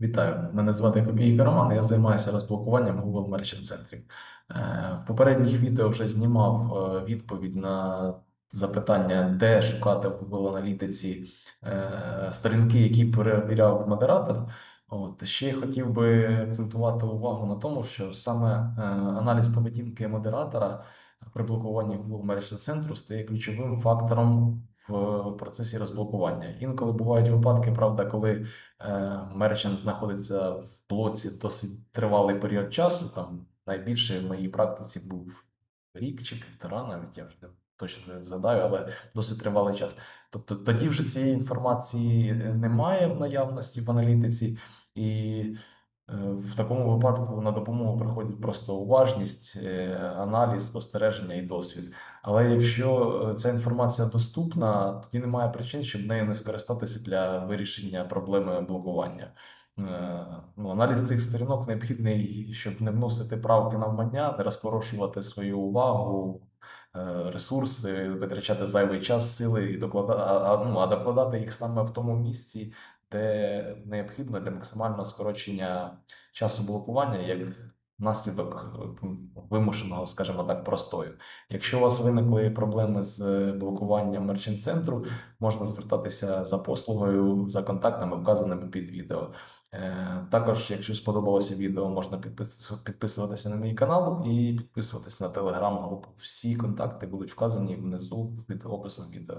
Вітаю, мене звати Копійка Роман, я займаюся розблокуванням Google Merchant центрів. В попередніх відео вже знімав е, відповідь на запитання, де шукати в Google аналітиці е, сторінки, які перевіряв модератор. От ще хотів би акцентувати увагу на тому, що саме е, аналіз поведінки модератора при блокуванні Google Merchant центру стає ключовим фактором в процесі розблокування. Інколи бувають випадки, правда, коли е, мерчант знаходиться в блоці досить тривалий період часу. Там найбільше в моїй практиці був рік чи півтора, навіть я вже точно не згадаю, але досить тривалий час. Тобто тоді вже цієї інформації е, немає в наявності в аналітиці, і в такому випадку на допомогу приходить просто уважність, е, аналіз, спостереження і досвід. Але якщо е, ця інформація доступна, тоді немає причин, щоб нею не скористатися для вирішення проблеми блокування. Е, Ну, аналіз цих сторінок необхідний, щоб не вносити правки навмання, не розпорошувати свою увагу, е, ресурси, витрачати зайвий час, сили і докладати, а, а, ну, а докладати їх саме в тому місці, де необхідно для максимального скорочення часу блокування, як наслідок е, вимушеного, скажімо так, простою. Якщо у вас виникли проблеми з е, блокуванням мерчант центру, можна звертатися за послугою за контактами, вказаними під відео. Е, Також, якщо сподобалося відео, можна підпис- підписуватися на мій канал і підписуватися на телеграм-групу. Всі контакти будуть вказані внизу під описом відео.